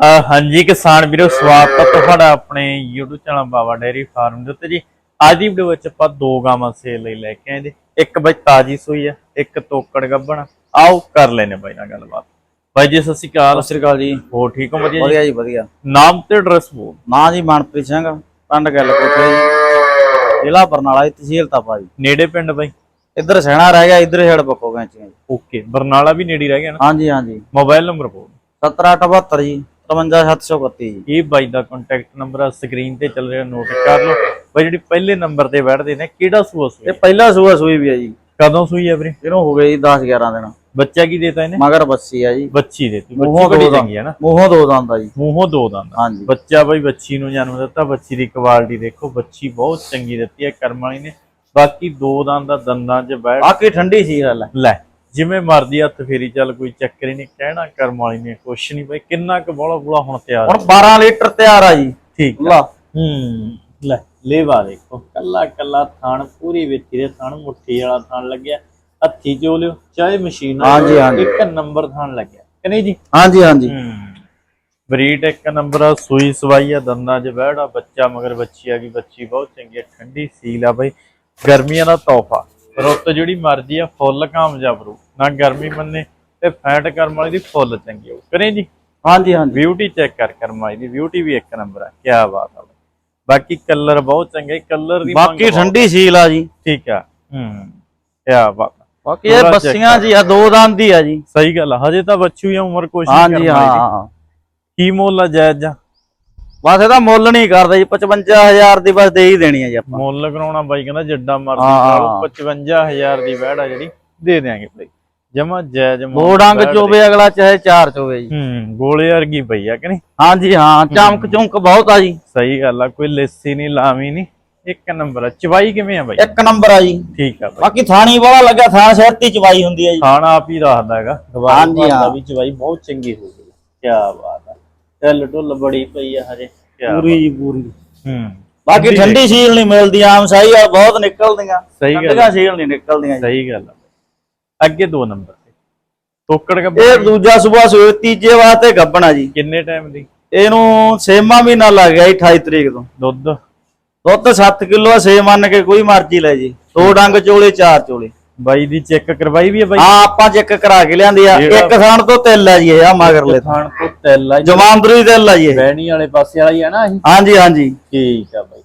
ਹਾਂਜੀ ਕਿਸਾਨ ਵੀਰੋ ਸਵਾਗਤ ਹੈ ਤੁਹਾਡਾ ਆਪਣੇ YouTube channel Baba dairy farm ਦੇ ਉੱਤੇ ਜੀ। ਅੱਜ ਦੀ ਵੀਡੀਓ ਵਿੱਚ ਆਪਾਂ ਦੋ ਗਾਵਾਂ ਸੇਲ ਲਈ ਲੈ ਕੇ ਆਏ ਜੀ। ਇੱਕ ਬਾਈ ਤਾਜੀ ਸੂਈ ਆ ਇੱਕ ਤੋਕੜ ਗੱਬਣ ਆਓ ਕਰ ਲੈਨੇ ਬਾਈ ਨਾਲ ਗੱਲਬਾਤ। ਬਾਈ ਜੀ ਸਤਿ ਸ਼੍ਰੀ ਅਕਾਲ। ਸਤਿ ਸ੍ਰੀ ਅਕਾਲ ਜੀ। ਹੋ ਠੀਕ ਹੋ? ਵਧੀਆ ਜੀ? ਵਧੀਆ ਜੀ ਵਧੀਆ। ਨਾਮ ਤੇ ਐਡਰੈਸ ਬੋਲ। ਨਾਂ ਜੀ ਮਨਪ੍ਰੀਤ ਸਿੰਘ ਪਿੰਡ ਗੱਲ ਕੋਠੇ ਜੀ। ਜ਼ਿਲ੍ਹਾ ਬਰਨਾਲਾ ਜੀ ਤਹਿਸੀਲ ਤਪਾ ਜੀ। ਨੇੜੇ ਪਿੰਡ ਬਾਈ? ਇੱਧਰ ਸੈਣਾ ਰਹਿ ਗਿਆ ਇੱਧਰ ਛੜ ਬੱਕੋ ਗੈਂਚੀਆਂ ਜੀ। ਓਕੇ ਬਰਨਾਲਾ ਵੀ ਨੇੜੇ ਰਹਿ ਗਿਆ ਨਾ? ਹਾਂਜੀ ਹਾਂਜੀ। ਮੋਬਾਈਲ ਨੰਬਰ ਬੋਲ। 7872 ਜੀ। 53731 ਜੀ। ਇਹ ਬਾਈ ਦਾ ਕੰਟੈਕਟ ਨੰਬਰ ਆ ਸਕਰੀਨ ਤੇ ਚੱਲ ਰਿਹਾ ਨੋਟ ਕਰ ਲਓ। ਬਾਈ ਜਿਹੜੀ ਪਹਿਲੇ ਨੰਬਰ ਤੇ ਬੈਠਦੇ ਨੇ ਕਿਹੜਾ ਸੂਆ ਸੂਈ? ਇਹ ਪਹਿਲਾ ਸੂਆ ਸੂਈ ਵੀ ਆ ਜੀ। ਕਦੋਂ ਸੂਈ ਹੈ ਵੀਰੇ? ਇਹਨੂੰ ਹੋ ਗਏ ਜੀ 10 11 ਦਿਨ। ਬੱਚਾ ਕੀ ਦੇਤਾ ਇਹਨੇ? ਮਗਰ ਬੱਸੀ ਆ ਜੀ। ਬੱਚੀ ਦੇਤੀ। ਮੂੰਹੋਂ ਦੋ ਚੰਗੀ ਹੈ ਨਾ? ਮੂੰਹੋਂ ਦੋ ਦੰਦ ਆ ਜੀ। ਮੂੰਹੋਂ ਦੋ ਦੰਦ ਆ। ਹਾਂਜੀ। ਬੱਚਾ ਬਈ ਬੱਚੀ ਨੂੰ ਜਨਮ ਦਿੱਤਾ ਬੱਚੀ ਦੀ ਕੁਆਲਿਟੀ ਦੇਖੋ ਬੱਚੀ ਬਹੁਤ ਚੰਗੀ ਦਿੱਤੀ ਹੈ ਕਰਮ ਵਾਲੀ ਨੇ। ਬਾਕੀ ਦੋ ਦੰਦ ਦਾ ਦੰਦਾਂ 'ਚ ਬੈਠ ਬਾਕੀ ਠੰਡੀ ਸੀ ਗੱਲ। ਲੈ। ਜਿਵੇਂ ਮਰਦੀ ਹੱਥ ਫੇਰੀ ਚੱਲ ਕੋਈ ਚੱਕਰ ਹੀ ਨਹੀਂ ਕਹਿਣਾ ਕਰਮ ਵਾਲੀ ਨੇ ਕੁਛ ਨਹੀਂ ਬਈ ਕਿੰਨਾ ਕੁ ਬੋਲਾ ਬੋਲਾ ਹੁਣ ਤਿਆਰ ਹੁਣ 12 ਲੀਟਰ ਤਿਆਰ ਆ ਜੀ। ਠੀਕ। ਲਾ। ਹੂੰ ਲੈ ਲੇਵਾ ਦੇਖੋ ਕੱਲਾ ਕੱਲਾ ਥਣ ਪੂਰੀ ਵਿੱਚੀ ਦੇ ਥਣ ਮੁੱਠੀ ਵਾਲਾ ਥਣ ਲੱਗਿਆ ਹੱਥੀ ਚੋ ਲਿਓ ਚਾਹੇ ਮਸ਼ੀਨ ਹਾਂਜੀ, ਹਾਂਜੀ। ਇੱਕ ਨੰਬਰ ਥਣ ਲੱਗਿਆ ਕਿ ਨਹੀਂ ਜੀ? ਹਾਂਜੀ ਹਾਂਜੀ। ਹੂੰ ਬਰੀਡ ਇੱਕ ਨੰਬਰ ਆ ਸੂਈ ਸਵਾਈ ਆ ਦੰਦਾਂ 'ਚ ਬਹਿੜਾ ਬੱਚਾ ਮਗਰ ਬੱਚੀ ਆ ਗਈ ਬੱਚੀ ਬਹੁਤ ਚੰਗੀ ਆ ਠੰਡੀ ਸੀਲ ਆ ਬਈ ਗਰਮੀਆਂ ਦਾ ਤੋਹਫਾ ਰੁੱਤ ਜਿਹੜੀ ਮਰਜ਼ੀ ਆ ਫੁੱਲ ਕਾਮਯਾਬ ਰੂ ਨਾ ਗਰਮੀ ਮੰਨੇ ਤੇ ਫੈਟ ਕਰਮ ਵਾਲੀ ਦੀ ਫੁੱਲ ਚੰਗੀ ਹੋ ਕਰੇ ਜੀ? ਹਾਂਜੀ ਹਾਂਜੀ। ਬਿਊਟੀ ਚੈੱਕ ਕਰ ਕਰਮ ਵਾਲੀ ਦੀ ਬਿਊਟੀ ਵੀ ਇੱਕ ਨੰਬਰ ਆ। ਕੀ ਬਾਤ ਆ। ਬਾਕੀ ਕਲਰ ਬਹੁਤ ਚੰਗੇ ਕਲਰ ਦੀ ਬਾਕੀ ਠੰਡੀ ਸੀਲ ਆ ਜੀ। ਠੀਕ ਆ। ਹੂੰ ਕੀ ਬਾਤ। ਬਾਕੀ ਇਹ ਬੱਸੀਆਂ ਜੀ ਆ ਦੋ ਦੰਦ ਦੀ ਆ ਜੀ। ਸਹੀ ਗੱਲ ਆ ਹਜੇ ਤਾਂ ਬੱਚੂ ਹੀ ਉਮਰ ਕੁਛ ਨਹੀਂ ਹਾਂਜੀ ਹਾਂ ਕੀ ਮੁੱਲ ਆ ਜਾਇਜ਼ ਜਾ ਬਸ ਇਹਦਾ ਮੁੱਲ ਨਹੀਂ ਕਰਦਾ ਜੀ 55000 ਦੀ ਬਸ ਦੇ ਹੀ ਦੇਣੀ ਆ ਜੀ ਆਪਾਂ। ਮੁੱਲ ਕਰਾਉਣਾ ਬਾਈ ਕਹਿੰਦਾ ਜਿੱਡਾ ਮਰਜ਼ੀ। ਕਰਾ ਲਓ 55000 ਦੀ ਵੈੜ ਆ ਜਿਹੜੀ ਦੇ ਦੇਾਂਗੇ ਬਾਈ। ਜਮਾ ਜਾਇਜ਼ ਦੋ ਡੰਗ ਵੈੜ ਚੋਵੇ ਅਗਲਾ ਚਾਹੇ ਚਾਰ ਚੋਵੇ ਜੀ। ਦੀ। ਹੂੰ ਗੋਲੇ ਵਰਗੀ ਪਈ ਆ ਕਿ ਨਹੀਂ? ਹਾਂਜੀ ਹਾਂ ਚਮਕ ਚੁੰਕ ਬਹੁਤ ਆ ਜੀ। ਸਹੀ ਗੱਲ ਆ ਕੋਈ ਲੱਸੀ ਨਹੀਂ ਲਾਵੀ ਨਹੀਂ ਇੱਕ ਨੰਬਰ ਆ। ਚਵਾਈ ਕਿਵੇਂ ਆ ਬਾਈ? ਇੱਕ ਨੰਬਰ ਆ ਜੀ। ਠੀਕ ਆ ਬਾਈ। ਬਾਕੀ ਥਾਣੀ ਵਾਲਾ ਲੱਗਾ ਥਾਂ ਸ਼ਰਤੀ ਚਵਾਈ ਹੁੰਦੀ ਆ ਜੀ। ਖਾਣਾ ਆਪ ਹੀ ਰੱਖਦਾ ਹੈਗਾ। ਹਾਂਜੀ, ਹਾਂ। ਵੀ ਚਵਾਈ ਬਹੁਤ ਚੰਗੀ ਹੋ ਗਈ। ਕੀ ਬਾਤ ਆ। ਚੱਲ ਢੁੱਲ ਬੜੀ ਪਈ ਆ ਹਜੇ। ਪੂਰੀ ਜੀ ਪੂਰੀ। ਹੂੰ। ਬਾਕੀ ਠੰਡੀ ਸੀਲ ਨਹੀਂ ਮਿਲਦੀ ਆਮ ਸਹੀ ਆ ਬਹੁਤ ਨਿਕਲਦੀਆਂ। ਸਹੀ ਗੱਲ ਠੰਡੀਆਂ ਸੀਲ ਨਹੀਂ ਨਿਕਲਦੀਆਂ ਸਹੀ ਗੱਲ। ਅੱਗੇ ਦੋ ਨੰਬਰ ਤੇ। ਟੋਕੜ ਇਹ ਕੱਪ ਦੂਜਾ ਸੂਬਾ ਸੋਏ ਤੀਜੇ ਵਾਸਤੇ ਗੱਬਣਾ ਜੀ। ਕਿੰਨੇ ਟਾਈਮ ਦੀ? ਇਹਨੂੰ ਛੇਵਾਂ ਮਹੀਨਾ ਲੱਗ ਗਿਆ ਜੀ 28 ਤਰੀਕ ਤੋਂ। ਦੁੱਧ? ਦੁੱਧ 7 ਕਿਲੋ ਆ ਛੇ ਮੰਨ ਕੇ ਕੋਈ ਮਰਜ਼ੀ ਲੈ ਜੀ। ਦੋ ਡੰਗ ਚੋਲੇ ਚਾਰ ਚੋਲੇ। ਬਾਈ ਦੀ ਚੈੱਕ ਕਰਵਾਈ ਵੀ ਆ ਬਾਈ? ਹਾਂ ਆਪਾਂ ਚੈੱਕ ਕਰਾ ਕੇ ਲਿਆਂਦੀ ਆ। ਇੱਕ ਥਾਣ ਤੋਂ ਤਿੱਲ ਆ ਜੀ ਇਹ ਆ ਮਗਰਲੇ ਖਾਣ ਤੋਂ ਤੈਲ ਆ ਜਮਾਂਦਰੀ ਤਿੱਲ ਆ ਜੀ ਇਹ। ਬੈਣੀ ਵਾਲੇ ਪਾਸੇ ਵਾਲਾ ਹੀ ਆ ਨਾ ਇਹ? ਹਾਂਜੀ ਹਾਂਜੀ। ਠੀਕ ਆ ਬਾਈ।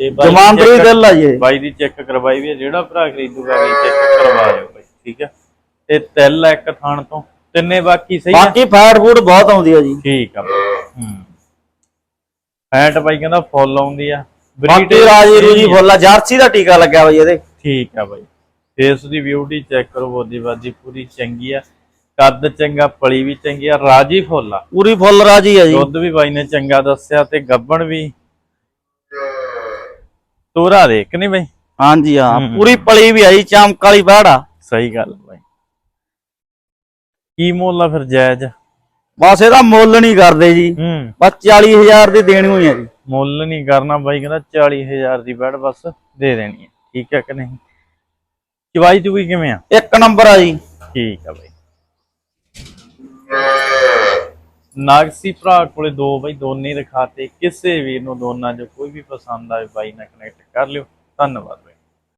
ਤੇ ਬਾਈ ਦੀ ਜਮਾਂਦਰੀ ਤਿੱਲ ਆ ਜੀ ਇਹ। ਬਾਈ ਦੀ ਚੈੱਕ ਕਰਵਾਈ ਵੀ ਜਿਹੜਾ ਭਰਾ ਖਰੀਦੂਗਾ ਵੀ ਚੈੱਕ ਕਰਵਾ ਲਿਓ। ਬਾਈ ਠੀਕ ਆ? ਤੇ ਤੈਲ ਆ ਇੱਕ ਥਾਣ ਤੋਂ। ਤਿੰਨੇ ਬਾਕੀ ਸਹੀ ਆ? ਬਾਕੀ ਫੈਟ ਫੂਡ ਬਹੁਤ ਆਉਂਦੀ ਆ ਜੀ। ਠੀਕ ਆ। ਹੂੰ। ਫੈਟ ਬਾਈ ਕਹਿੰਦਾ ਫੁੱਲ ਆਉਂਦੀ ਆ। ਬਾਕੀ ਰਾਜੀ ਰੂਜੀ ਫੁੱਲ ਆ। ਜਰਸੀ ਦਾ ਟੀਕਾ ਲੱਗਿਆ ਬਾਈ ਇਹਦੇ। ਠੀਕ ਆ ਬਾਈ। ਫੇਸ ਦੀ ਬਿਊਟੀ ਚੈੱਕ ਕਰੋ ਬੋਦੀ ਬਾਦੀ ਪੂਰੀ ਚੰਗੀ ਆ। ਕੱਦ ਚੰਗਾ ਪਲੀ ਵੀ ਚੰਗੀ ਆ। ਰਾਜੀ ਫੁੱਲ ਆ। ਪੂਰੀ ਫੁੱਲ ਰਾਜੀ ਆ ਜੀ। ਦੁੱਧ ਵੀ ਬਾਈ ਨੇ ਚੰਗਾ ਦੱਸਿਆ ਤੇ ਗੱਬਣ ਵੀ। ਤੋਰਾ ਦੇ ਕਿ ਨਹੀਂ ਬਾਈ? ਹਾਂਜੀ ਹਾਂ। ਹੂੰ। ਪੂਰੀ ਪਲੀ ਵੀ ਆਈ ਚਮਕ ਵਾਲੀ ਬਾੜਾ ਸਹੀ ਗੱਲ ਬਾਈ। ਕੀ ਮੁੱਲ ਆ ਫਿਰ ਜਾਇਜ਼? ਬਸ ਇਹਦਾ ਮੁੱਲ ਨਹੀਂ ਕਰਦੇ ਜੀ। ਹੂੰ। ਬਸ 40000 ਦੀ ਦੇਣੀ ਹੋਈ ਆ ਜੀ। ਮੁੱਲ ਨਹੀਂ ਕਰਨਾ ਬਾਈ ਕਹਿੰਦਾ 40000 ਦੀ ਬੈਡ ਬਸ ਦੇ ਦੇਣੀ ਹੈ ਠੀਕ ਹੈ ਕਿ ਨਹੀਂ? ਚਵਾਈ ਚੁਈ ਕਿਵੇਂ ਆ? ਇੱਕ ਨੰਬਰ ਆ ਜੀ। ਠੀਕ ਆ ਬਾਈ। ਨਾਗਸੀ ਭਰਾ ਕੋਲੇ ਦੋ ਬਾਈ ਦੋਨੇ ਦਿਖਾਤੇ। ਕਿਸੇ ਵੀਰ ਨੂੰ ਦੋਨਾਂ ਚੋਂ ਕੋਈ ਵੀ ਪਸੰਦ ਆਵੇ ਬਾਈ ਨਾਲ ਕਨੈਕਟ ਕਰ ਲਿਓ। ਧੰਨਵਾਦ